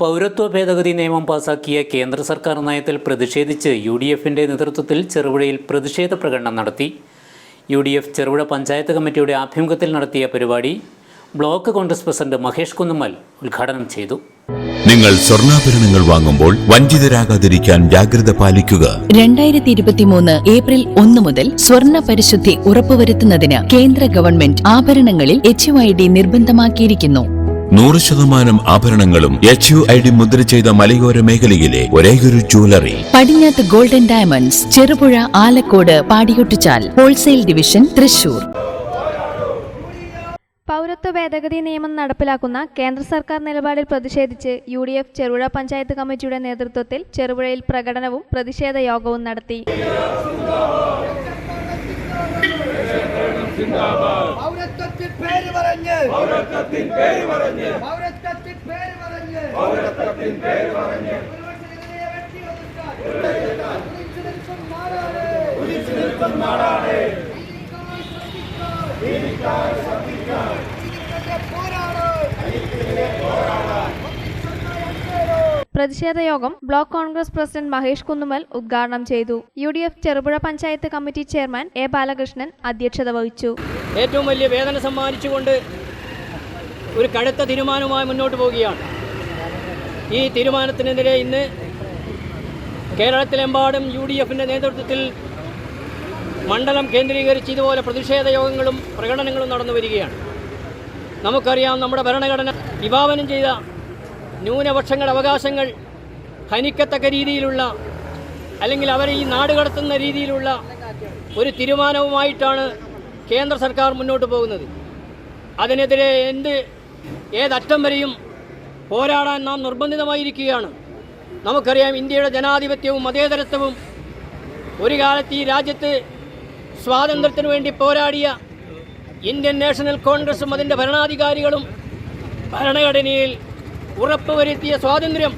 പൗരത്വ ഭേദഗതി നിയമം പാസാക്കിയ കേന്ദ്ര സർക്കാർ നയത്തിൽ പ്രതിഷേധിച്ച് യു ഡി എഫിന്റെ നേതൃത്വത്തിൽ ചെറുപുഴയിൽ പ്രതിഷേധ പ്രകടനം നടത്തി. U D F Cherupuzha panchayat കമ്മിറ്റിയുടെ ആഭിമുഖ്യത്തിൽ നടത്തിയ പരിപാടി block Congress president Mahesh Kunnummal ഉദ്ഘാടനം ചെയ്തു. നിങ്ങൾ സ്വർണാഭരണങ്ങൾ വാങ്ങുമ്പോൾ വഞ്ചിതരാകാതിരിക്കാൻ ജാഗ്രത പാലിക്കുക. രണ്ടായിരത്തി ഇരുപത്തിമൂന്ന് ഏപ്രിൽ ഒന്ന് മുതൽ സ്വർണ പരിശുദ്ധി ഉറപ്പുവരുത്തുന്നതിന് കേന്ദ്ര ഗവൺമെന്റ് ആഭരണങ്ങളിൽ എച്ച് നിർബന്ധമാക്കിയിരിക്കുന്നു. നൂറ് ശതമാനം ആഭരണങ്ങളും എച്ച് യു ഐ ഡി മുദ്ര ചെയ്ത മലയോര മേഖലയിലെ ഒരേയൊരു ജ്വല്ലറി പടിഞ്ഞാത്ത് ഗോൾഡൻ ഡയമണ്ട്സ് ചെറുപുഴ ആലക്കോട് പാടിയൊട്ടിച്ചാൽ ഹോൾസെയിൽ ഡിവിഷൻ തൃശൂർ. പൗരത്വ ഭേദഗതി നിയമം നടപ്പിലാക്കുന്ന കേന്ദ്ര സർക്കാർ നിലപാടിൽ പ്രതിഷേധിച്ച് U D F Cherupuzha panchayat കമ്മിറ്റിയുടെ നേതൃത്വത്തിൽ ചെറുപുഴയിൽ പ്രകടനവും പ്രതിഷേധ യോഗവും നടത്തി. പൗരത്വത്തിൽ പേര് പറഞ്ഞ്. പൗരത്വത്തിൽ പേര് പറഞ്ഞ്. പൗരത്വത്തിൽ പേര് പറഞ്ഞ്. പൗരത്വത്തിൽ പേര് പറഞ്ഞ്. പ്രതിഷേധ യോഗം block Congress president Mahesh Kunnummal ഉദ്ഘാടനം ചെയ്തു. U D F Cherupuzha panchayat committee chairman A Balakrishnan അധ്യക്ഷത വഹിച്ചു. ഏറ്റവും വലിയ വേദന സമ്മാനിച്ചുകൊണ്ട് ഒരു കടുത്ത തീരുമാനവുമായി മുന്നോട്ട് പോവുകയാണ്. ഈ തീരുമാനത്തിനെതിരെ ഇന്ന് കേരളത്തിലെമ്പാടും യു ഡി എഫിന്റെ നേതൃത്വത്തിൽ മണ്ഡലം കേന്ദ്രീകരിച്ച് ഇതുപോലെ പ്രതിഷേധ യോഗങ്ങളും പ്രകടനങ്ങളും നടന്നു വരികയാണ്. നമുക്കറിയാം നമ്മുടെ ഭരണഘടന വിഭാവനം ചെയ്ത ന്യൂനപക്ഷങ്ങളുടെ അവകാശങ്ങൾ ഹനിക്കത്തക്ക രീതിയിലുള്ള അല്ലെങ്കിൽ അവരെ ഈ നാട് കടത്തുന്ന രീതിയിലുള്ള ഒരു തീരുമാനവുമായിട്ടാണ് കേന്ദ്ര സർക്കാർ മുന്നോട്ട് പോകുന്നത്. അതിനെതിരെ എന്ത് ഏതറ്റം വരെയും പോരാടാൻ നാം നിർബന്ധിതമായിരിക്കുകയാണ്. നമുക്കറിയാം ഇന്ത്യയുടെ ജനാധിപത്യവും മതേതരത്വവും ഒരു കാലത്ത് ഈ രാജ്യത്ത് സ്വാതന്ത്ര്യത്തിനു വേണ്ടി പോരാടിയ ഇന്ത്യൻ നാഷണൽ കോൺഗ്രസും അതിന്റെ ഭരണാധികാരികളും ഭരണഘടനയിൽ ഉറപ്പുവരുത്തിയ സ്വാതന്ത്ര്യം.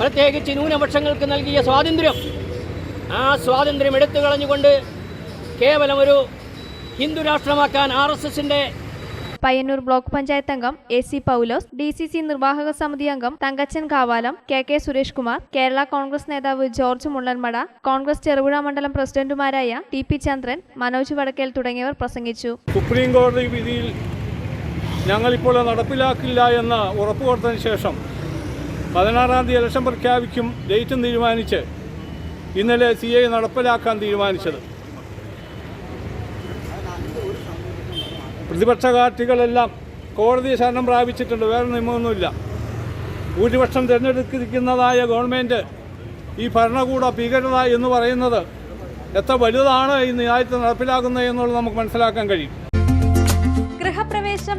പ്രത്യേകിച്ച് ന്യൂനപക്ഷങ്ങൾക്ക് നൽകിയ സ്വാതന്ത്ര്യം. ആ സ്വാതന്ത്ര്യം എടുത്തു കളഞ്ഞുകൊണ്ട് കേവലം ഒരു ഹിന്ദു രാഷ്ട്രമാക്കാൻ ആർ എസ് എസിന്റെ പയ്യന്നൂർ ബ്ലോക്ക് പഞ്ചായത്ത് അംഗം A C Paulose D C C നിർവാഹക സമിതി അംഗം Thankachan Kavalam K K Suresh Kumar Kerala Congress നേതാവ് ജോർജ് മുള്ളൻമട കോൺഗ്രസ് ചെറുപുഴ മണ്ഡലം പ്രസിഡന്റുമാരായ ടി പി ചന്ദ്രൻ മനോജ് വടക്കേൽ തുടങ്ങിയവർ പ്രസംഗിച്ചു. സുപ്രീം കോടതി വിധിയിൽ ഞങ്ങളിപ്പോൾ നടപ്പിലാക്കില്ല എന്ന് ഉറപ്പ് കൊടുത്തതിന് ശേഷം പതിനാറാം തീയതി ഇലക്ഷൻ പ്രഖ്യാപിക്കും ഡേറ്റും തീരുമാനിച്ച് ഇന്നലെ സി ഐ നടപ്പിലാക്കാൻ തീരുമാനിച്ചത്. പ്രതിപക്ഷ പാർട്ടികളെല്ലാം കോടതി ശരണം പ്രാപിച്ചിട്ടുണ്ട് വേറെ നിയമമൊന്നുമില്ല. ഭൂരിപക്ഷം തിരഞ്ഞെടുത്തിരിക്കുന്നതായ ഗവൺമെന്റ് ഈ ഭരണകൂട ഭീകരത എന്ന് പറയുന്നത് എത്ര വലുതാണ് ഈ നിയായത്തെ നടപ്പിലാക്കുന്നത് എന്നുള്ളത് നമുക്ക് മനസ്സിലാക്കാൻ കഴിയും.